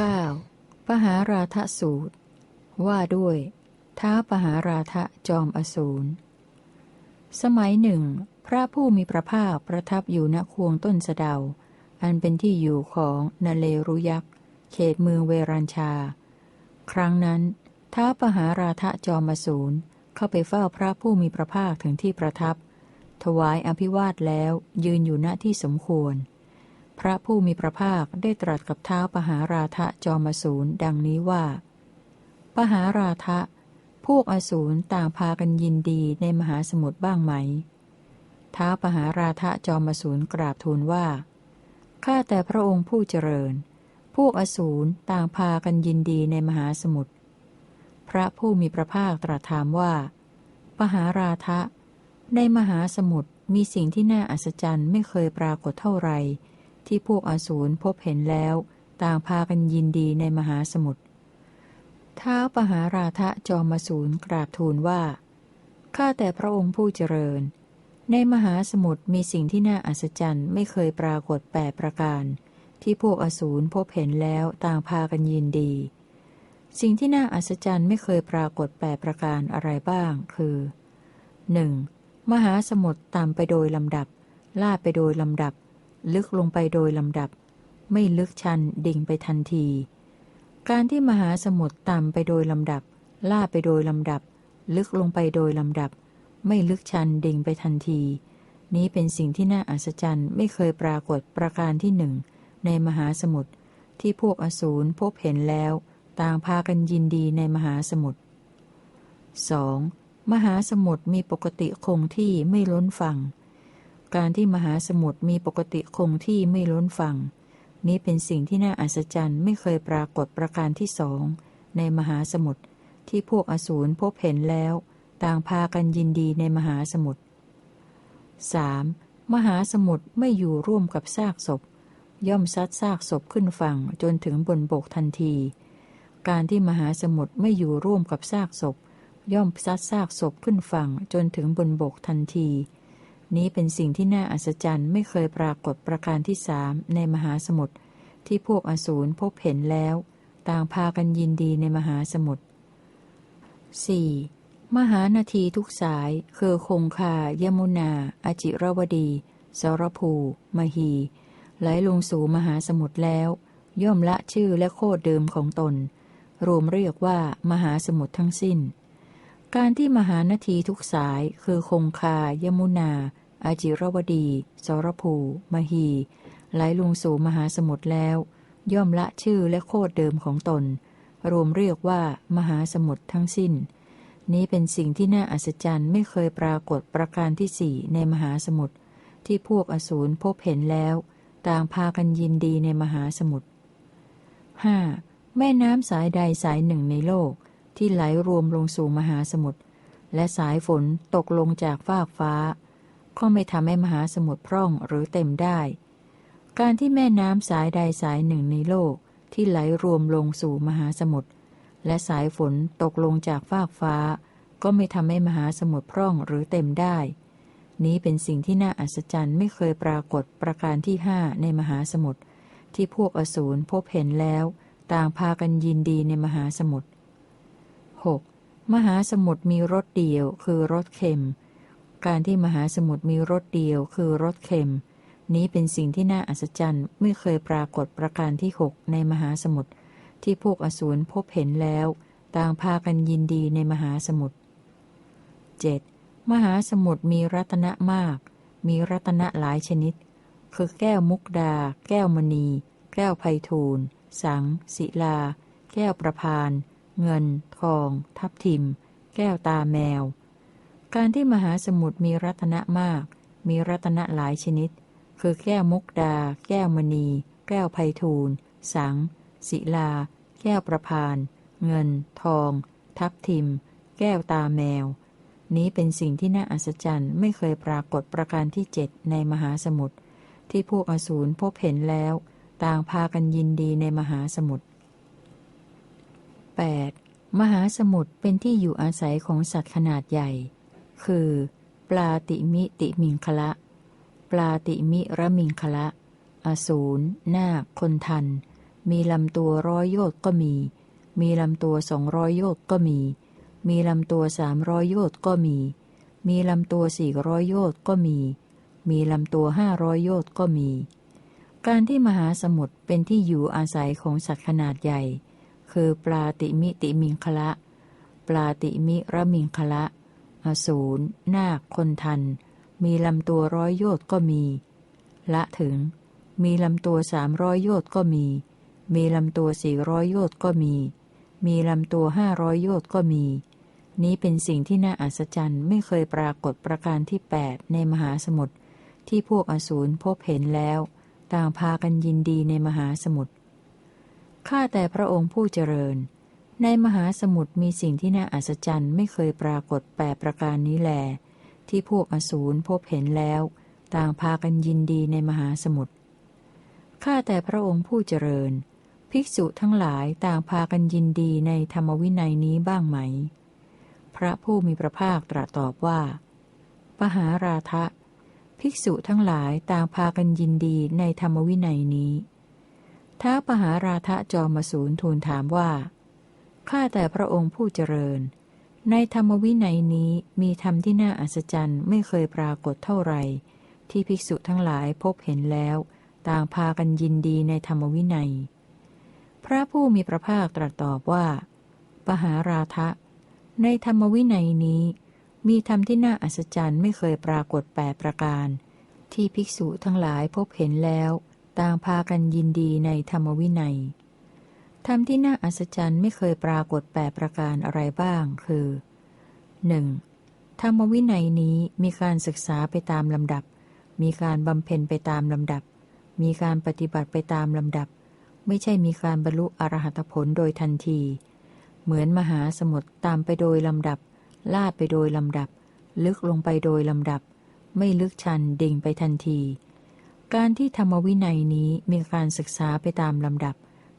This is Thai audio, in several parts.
9. ปหาราทสูตร ว่าด้วยท้าปหาราทะจอมอสูร สมัยหนึ่ง พระผู้มีพระภาคประทับอยู่ณควงต้นสะเดา อันเป็นที่อยู่ของนเลรุยักษ์ เขตเมืองเวรัญชา ครั้งนั้นท้าปหาราทะจอมอสูรเข้าไปเฝ้าพระผู้มีพระภาคถึงที่ประทับ ถวายอภิวาทแล้วยืนอยู่ณที่สมควร พระผู้มีพระภาคได้ตรัสกับเท้าปหาราทะจอมสูรดังนี้ว่า ปหาราทะ พวกอสูรต่างพากันยินดีในมหาสมุทรบ้างไหม ท้าปหาราทะจอมสูรกราบทูลว่า ข้าแต่พระองค์ผู้เจริญ พวกอสูรต่างพากันยินดีในมหาสมุทร พระผู้มีพระภาคตรัสถามว่า ปหาราทะ ในมหาสมุทรมีสิ่งที่น่าอัศจรรย์ไม่เคยปรากฏเท่าไร ที่พวกอสูรพบเห็นแล้ว ต่างพากันยินดีในมหาสมุทรท้าปหาราทะจอมสูรกราบทูลว่า ข้าแต่พระองค์ผู้เจริญ ในมหาสมุทรมีสิ่งที่น่าอัศจรรย์ไม่เคยปรากฏแปดประการ ที่พวกอสูรพบเห็นแล้วต่างพากันยินดี สิ่งที่น่าอัศจรรย์ไม่เคยปรากฏแปดประการอะไรบ้าง คือ 1. มหาสมุทรตามไปโดยลำดับ ล่าไปโดยลำดับ ลึกลงไปโดยลำดับ ไม่ลึกชันดิ่งไปทันที การที่มหาสมุทรต่ำไปโดยลำดับ ล่าไปโดยลำดับ ลึกลงไปโดยลำดับ ไม่ลึกชันดิ่งไปทันที นี้เป็นสิ่งที่น่าอัศจรรย์ไม่เคยปรากฏประการที่หนึ่งในมหาสมุทรที่พวกอสูรพบเห็นแล้ว ต่างพากันยินดีในมหาสมุทร 2. มหาสมุทรมีปกติคงที่ไม่ล้นฝั่ง การที่มหาสมุทรมีปกติคงที่ไม่ล้นฝั่ง นี้เป็นสิ่งที่น่าอัศจรรย์ไม่เคยปรากฏประการที่สองในมหาสมุทรที่พวกอสูรพบเห็นแล้ว ต่างพากันยินดีในมหาสมุทร 3. มหาสมุทรไม่อยู่ร่วมกับซากศพ ย่อมซัดซากศพขึ้นฝั่งจนถึงบนบกทันที การที่มหาสมุทรไม่อยู่ร่วมกับซากศพ ย่อมซัดซากศพขึ้นฝั่งจนถึงบนบกทันที นี้เป็นสิ่งที่น่าอัศจรรย์ไม่เคยปรากฏประการที่สามในมหาสมุทรที่พวกอสูรพบเห็นแล้ว ต่างพากันยินดีในมหาสมุทร 4. มหานาทีทุกสาย คือคงคา ยมุนา อจิรวดี สรภู มหี ไหลลงสู่มหาสมุทรแล้ว ย่อมละชื่อและโคดเดิมของตน รวมเรียกว่ามหาสมุทรทั้งสิ้น การที่มหานาทีทุกสาย คือคงคา ยมุนา อาจิรวดี สรภูมหี ไหลลงสู่มหาสมุทรแล้ว ย่อมละชื่อและโคดเดิมของตน รวมเรียกว่ามหาสมุทรทั้งสิ้น นี้เป็นสิ่งที่น่าอัศจรรย์ไม่เคยปรากฏประการที่สี่ในมหาสมุทรที่พวกอสูรพบเห็นแล้ว ต่างพากันยินดีในมหาสมุทร 5. แม่น้ำสายใดสายหนึ่งในโลก ที่ไหลรวมลงสู่มหาสมุทรและสายฝนตกลงจากฟากฟ้า ก็ไม่ทำให้มหาสมุทรพร่องหรือเต็มได้ การที่แม่น้ำสายใดสายหนึ่งในโลกที่ไหลรวมลงสู่มหาสมุทรและสายฝนตกลงจากฟากฟ้า ก็ไม่ทำให้มหาสมุทรพร่องหรือเต็มได้ นี้เป็นสิ่งที่น่าอัศจรรย์ไม่เคยปรากฏประการที่ห้าในมหาสมุทรที่พวกอสูรพบเห็นแล้ว ต่างพากันยินดีในมหาสมุทร 6. มหาสมุทรมีรสเดียวคือรสเค็ม การที่มหาสมุทรมีรสเดียวคือรสเค็ม นี้เป็นสิ่งที่น่าอัศจรรย์ไม่เคยปรากฏประการที่หกในมหาสมุทรที่พวกอสูรพบเห็นแล้ว ต่างพากันยินดีในมหาสมุทร 7. มหาสมุทรมีรัตนะมาก มีรัตนะหลายชนิด คือแก้วมุกดา แก้วมณี แก้วไพทูลสัง ศิลา แก้วประพาน เงิน ทอง ทับทิม แก้วตาแมว การที่มหาสมุทรมีรัตนะมาก มีรัตนะหลายชนิด คือแก้วมุกดา แก้วมณี แก้วไพทูลสัง ศิลา แก้วประพาน เงิน ทอง ทับทิม แก้วตาแมว นี้เป็นสิ่งที่น่าอัศจรรย์ไม่เคยปรากฏประการที่เจ็ดในมหาสมุทรที่พวกอสูรพบเห็นแล้ว ต่างพากันยินดีในมหาสมุทร 8. มหาสมุทรเป็นที่อยู่อาศัยของสัตว์ขนาดใหญ่ คือ ปลาติมิติมิงคละ ปลาติมิระมิงคละ อสูรนาคคนทัน มีลำตัวร้อยโยชน์ก็มี มีลำตัวสองร้อยโยชน์ก็มี มีลำตัวสามร้อยโยชน์ก็มี มีลำตัวสี่ร้อยโยชน์ก็มี มีลำตัวห้าร้อยโยชน์ก็มี การที่มหาสมุทรเป็นที่อยู่อาศัยของสัตว์ขนาดใหญ่ คือปลาติมิติมิงคละ ปลาติมิระมิงคละ อสูรนาค คนทัน มีลำตัวร้อยโยชน์ก็มี ละถึง มีลำตัวสามร้อยโยชน์ก็มี มีลำตัวสี่ร้อยโยชน์ก็มี มีลำตัวห้าร้อยโยชน์ก็มี นี้เป็นสิ่งที่น่าอัศจรรย์ไม่เคยปรากฏประการที่แปดในมหาสมุทรที่พวกอสูรพบเห็นแล้ว ต่างพากันยินดีในมหาสมุทรข้าแต่พระองค์ผู้เจริญ ในมหาสมุทรมีสิ่งที่น่าอัศจรรย์ไม่เคยปรากฏแปดประการนี้แล ที่พวกอสูรพบเห็นแล้ว ต่างพากันยินดีในมหาสมุทรข้าแต่พระองค์ผู้เจริญ ภิกษุทั้งหลายต่างพากันยินดีในธรรมวินัยนี้บ้างไหม พระผู้มีพระภาคตรัสตอบว่า ปหาราทะ ภิกษุทั้งหลายต่างพากันยินดีในธรรมวินัยนี้ ท้าปหาราทะจอมสูนทูลถามว่า ข้าแต่พระองค์ผู้เจริญ ในธรรมวินัยนี้มีธรรมที่น่าอัศจรรย์ไม่เคยปรากฏเท่าไหร่ ที่ภิกษุทั้งหลายพบเห็นแล้ว ต่างพากันยินดีในธรรมวินัย พระผู้มีพระภาคตรัสตอบว่า ปหาราทะ ในธรรมวินัยนี้ มีธรรมที่น่าอัศจรรย์ไม่เคยปรากฏแปดประการ ที่ภิกษุทั้งหลายพบเห็นแล้ว ต่างพากันยินดีในธรรมวินัย ธรรมที่น่าอัศจรรย์ไม่เคยปรากฏแปประการอะไรบ้าง คือ 1. ธรรมวินัยนี้มีการศึกษาไปตามลำดับ มีการบำเพ็ญไปตามลำดับ มีการปฏิบัติไปตามลำดับ ไม่ใช่มีการบรรลุอรหัตผลโดยทันที เหมือนมหาสมุทรตามไปโดยลำดับ ลาดไปโดยลำดับ ลึกลงไปโดยลำดับ ไม่ลึกชันดิ่งไปทันที การที่ธรรมวินัยนี้มีการศึกษาไปตามลำดับ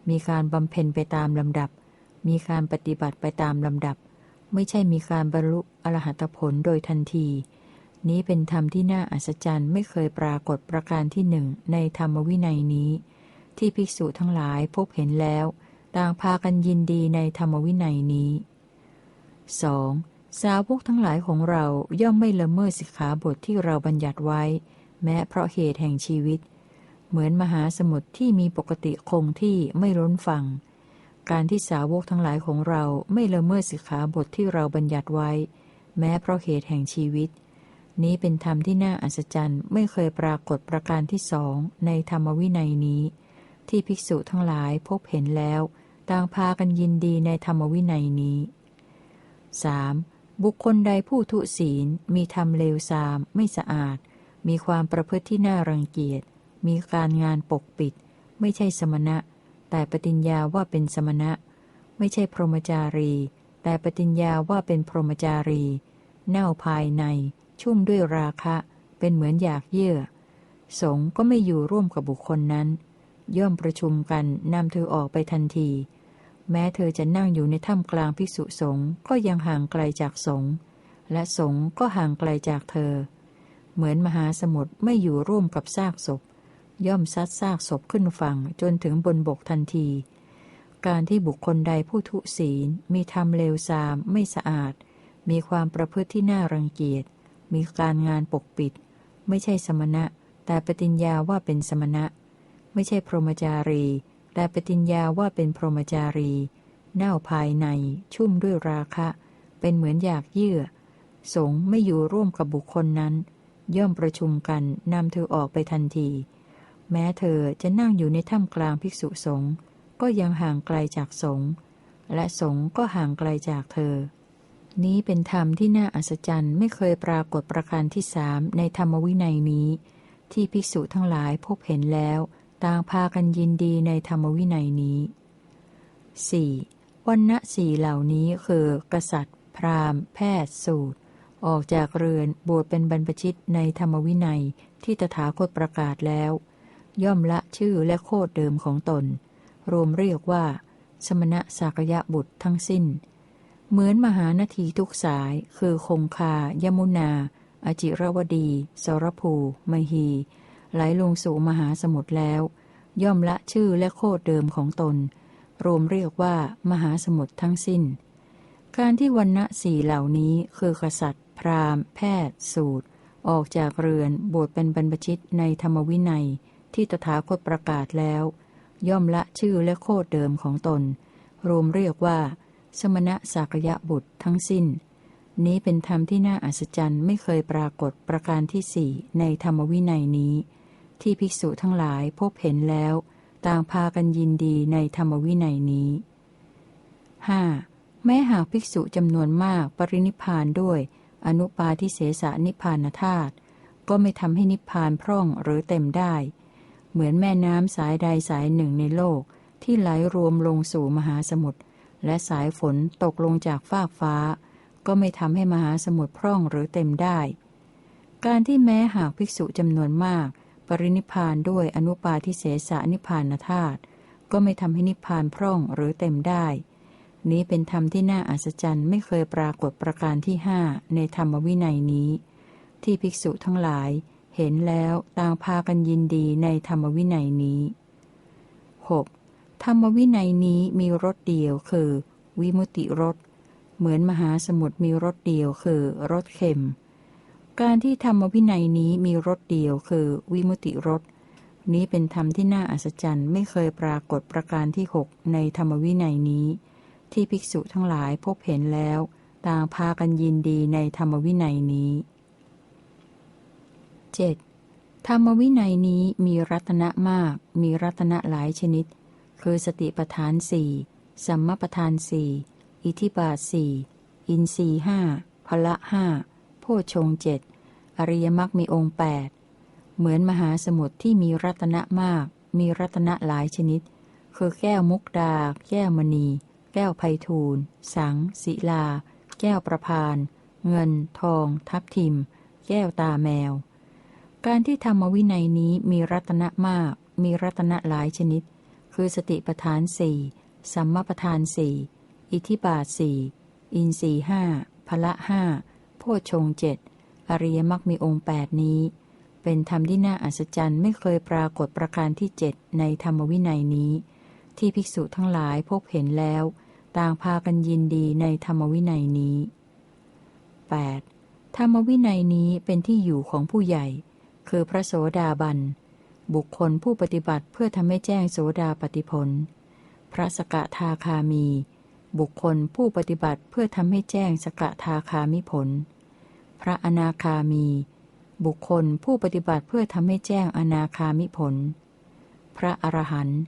มีการบำเพ็ญไปตามลำดับ มีการปฏิบัติไปตามลำดับ ไม่ใช่มีการบรรลุอรหัตผลโดยทันที นี้เป็นธรรมที่น่าอัศจรรย์ไม่เคยปรากฏประการที่หนึ่งในธรรมวินัยนี้ ที่ภิกษุทั้งหลายพบเห็นแล้ว ต่างพากันยินดีในธรรมวินัยนี้ 2. สาวกทั้งหลายของเราย่อมไม่ละเมิดสิกขาบทที่เราบัญญัติไว้ แม้เพราะเหตุแห่งชีวิต เหมือนมหาสมุทรที่มีปกติคงที่ไม่ล้นฟังการที่สาวกทั้งหลายของเราไม่ละเมิดสิกขาบทที่เราบัญญัติไว้ แม้เพราะเหตุแห่งชีวิต นี้เป็นธรรมที่น่าอัศจรรย์ไม่เคยปรากฏประการที่สองในธรรมวินัยนี้ ที่ภิกษุทั้งหลายพบเห็นแล้วต่างพากันยินดีในธรรมวินัยนี้ 3. บุคคลใดผู้ทุศีล มีธรรมเลวทราม ไม่สะอาด มีความประพฤติที่น่ารังเกียจ มีการงานปกปิด ไม่ใช่สมณะ แต่ปฏิญญาว่าเป็นสมณะ ไม่ใช่พรหมจารี แต่ปฏิญญาว่าเป็นพรหมจารี เน่าภายใน ชุ่มด้วยราคะ เป็นเหมือนอยากเยื่อ สงก็ไม่อยู่ร่วมกับบุคคลนั้น ย่อมประชุมกันนำเธอออกไปทันที แม้เธอจะนั่งอยู่ในถ้ำกลางภิกษุสงฆ์ก็ยังห่างไกลจากสงฆ์และสงฆ์ก็ห่างไกลจากเธอ เหมือนมหาสมุทรไม่อยู่ร่วมกับซากศพ ย่อมซัดซากศพขึ้นฝั่งจนถึงบนบกทันที การที่บุคคลใดผู้ทุศีล มีธรรมเลวทราม ไม่สะอาด มีความประพฤติที่น่ารังเกียจ มีการงานปกปิด ไม่ใช่สมณะ แต่ปฏิญญาว่าเป็นสมณะ ไม่ใช่พรหมจารี แต่ปฏิญญาว่าเป็นพรหมจารี เน่าภายใน ชุ่มด้วยราคะ เป็นเหมือนอยากเยื่อ สงไม่อยู่ร่วมกับบุคคลนั้น ย่อมประชุมกันนำเธอออกไปทันที แม้เธอจะนั่งอยู่ในถ้ำกลางภิกษุสงฆ์ก็ยังห่างไกลจากสงฆ์และสงฆ์ก็ห่างไกลจากเธอ นี้เป็นธรรมที่น่าอัศจรรย์ไม่เคยปรากฏประการที่สามในธรรมวินัยนี้ ที่ภิกษุทั้งหลายพบเห็นแล้ว ต่างพากันยินดีในธรรมวินัยนี้ 4. วันณะสี่เหล่านี้คือ กษัตริย์ พราหมณ์ แพทย์ สูตร ออกจากเรือนบวชเป็นบรรพชิตในธรรมวินัยที่ตถาคตประกาศแล้ว ย่อมละชื่อและโคดเดิมของตน รวมเรียกว่า สมณะสากยะบุตรทั้งสิ้น เหมือนมหานาทีทุกสาย คือคงคา ยมุนา อจิรวดี สรภูมหี ไหลลงสู่มหาสมุทรแล้ว ย่อมละชื่อและโคดเดิมของตน รวมเรียกว่า มหาสมุทรทั้งสิ้น การที่วันณะสี่เหล่านี้คือกษัตริย์ พราหมณ์ แพทย์ สูตรออกจากเรือนบวชเป็นบรรพชิตในธรรมวินัย ที่ตถาคตประกาศแล้ว ย่อมละชื่อและโคดเดิมของตน รวมเรียกว่า สมณะสักยะบุตรทั้งสิ้น นี้เป็นธรรมที่น่าอัศจรรย์ไม่เคยปรากฏประการที่สี่ในธรรมวินัยนี้ ที่ภิกษุทั้งหลายพบเห็นแล้ว ต่างพากันยินดีในธรรมวินัยนี้ 5. แม้หากภิกษุจำนวนมากปรินิพานด้วย อนุปาทิเสสนิพานธาตุก็ไม่ทำให้นิพพานพร่องหรือเต็มได้ เหมือนแม่น้ำสายใดสายหนึ่งในโลก ที่ไหลรวมลงสู่มหาสมุทรและสายฝนตกลงจากฟากฟ้า ก็ไม่ทำให้มหาสมุทรพร่องหรือเต็มได้ การที่แม้หากภิกษุจำนวนมาก ปรินิพานด้วยอนุปาทิเสสนิพานธาตุก็ไม่ทำให้นิพานพร่องหรือเต็มได้ นี้เป็นธรรมที่น่าอัศจรรย์ไม่เคยปรากฏประการที่ห้าในธรรมวินัยนี้ ที่ภิกษุทั้งหลาย ห็นแล้วต่างพากันยินดีในธรรมวินัยนี้ 6. ธรรมวินัยนี้มีรสเดียวคือ วิมุติรสเหมือนมหาสมุทรมีรสเดียวคือรสเค็ม การที่ธรรมวินัยนี้มีรสเดียวคือวิมุติรสนี้เป็นธรรมที่น่าอัศจรรย์ไม่เคยปรากฏประการที่หกในธรรมวินัยนี้ ที่ภิกษุทั้งหลายพบเห็นแล้ว ต่างพากันยินดีในธรรมวินัยนี้ 7. ธรรมวินัยนี้มีรัตนะมาก มีรัตนะหลายชนิด คือสติปทานสี่สัมมาปทานสี่อิทิบาทสี่อินทรีห้าพละห้าโพชงเจ็ดอริยมรรคมีองค์แปดเหมือนมหาสมุทรที่มีรัตนะมาก มีรัตนะหลายชนิด คือแก้วมุกดา แก้วมณี แก้วไพทูลสัง ศิลา แก้วประพาน เงิน ทอง ทับทิม แก้วตาแมว การที่ธรรมวินัยนี้มีรัตนะมาก มีรัตนะหลายชนิด คือสติปทานสี่สัมมาปทานสี่อิทิบาทสี่อินสีห้าพละห้าโพชงเจ็ดอริยมรรคมีองค์แปดนี้ เป็นธรรมที่น่าอัศจรรย์ไม่เคยปรากฏประการที่เจ็ดในธรรมวินัยนี้ ที่ภิกษุทั้งหลายพบเห็นแล้ว ต่างพากันยินดีในธรรมวินัยนี้ 8. ธรรมวินัยนี้เป็นที่อยู่ของผู้ใหญ่ คือพระโสดาบัน บุคคลผู้ปฏิบัติเพื่อทำให้แจ้งโสดาปฏิผล พระสกทาคามี บุคคลผู้ปฏิบัติเพื่อทำให้แจ้งสกทาคามิผล พระอนาคามี บุคคลผู้ปฏิบัติเพื่อทำให้แจ้งอนาคามิผล พระอรหันต์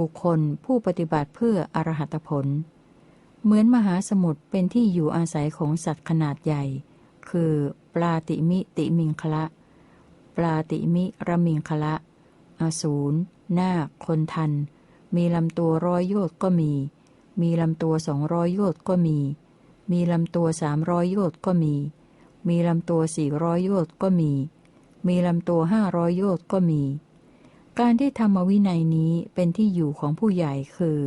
บุคคลผู้ปฏิบัติเพื่ออรหัตผล เหมือนมหาสมุทรเป็นที่อยู่อาศัยของสัตว์ขนาดใหญ่ คือปลาติมิติมิงคละ ปลาติมิระมิงคละ อสูรนาคคนทัน มีลำตัวร้อยโยชน์ก็มี มีลำตัวสองร้อยโยชน์ก็มี มีลำตัวสามร้อยโยชน์ก็มี มีลำตัวสี่ร้อยโยชน์ก็มี มีลำตัวห้าร้อยโยชน์ก็มี การที่ธรรมวินัยนี้เป็นที่อยู่ของผู้ใหญ่คือ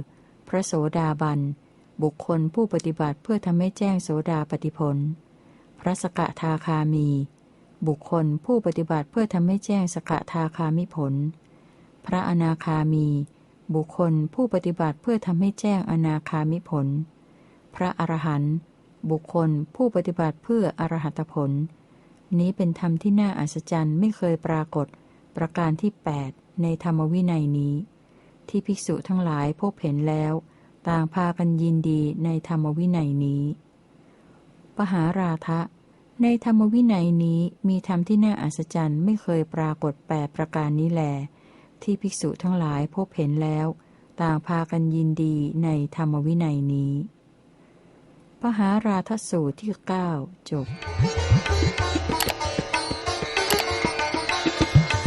พระโสดาบัน บุคคลผู้ปฏิบัติเพื่อทำให้แจ้งโสดาปฏิผล พระสกทาคามี บุคคลผู้ปฏิบัติเพื่อทำให้แจ้งสกทาคามิผล พระอนาคามี บุคคลผู้ปฏิบัติเพื่อทำให้แจ้งอนาคามิผล พระอรหันต์บุคคลผู้ปฏิบัติเพื่ออรหัตผล นี้เป็นธรรมที่น่าอัศจรรย์ไม่เคยปรากฏ ประการที่ 8 ในธรรมวินัยนี้ ที่ภิกษุทั้งหลายพบเห็นแล้ว ต่างพากันยินดีในธรรมวินัยนี้ ปหาราทะ ในธรรมวินัยนี้มีธรรมที่น่าอัศจรรย์ไม่เคยปรากฏแปดประการนี้แล ที่ภิกษุทั้งหลายพบเห็นแล้ว ต่างพากันยินดีในธรรมวินัยนี้ปหาราทสูตรที่9จบ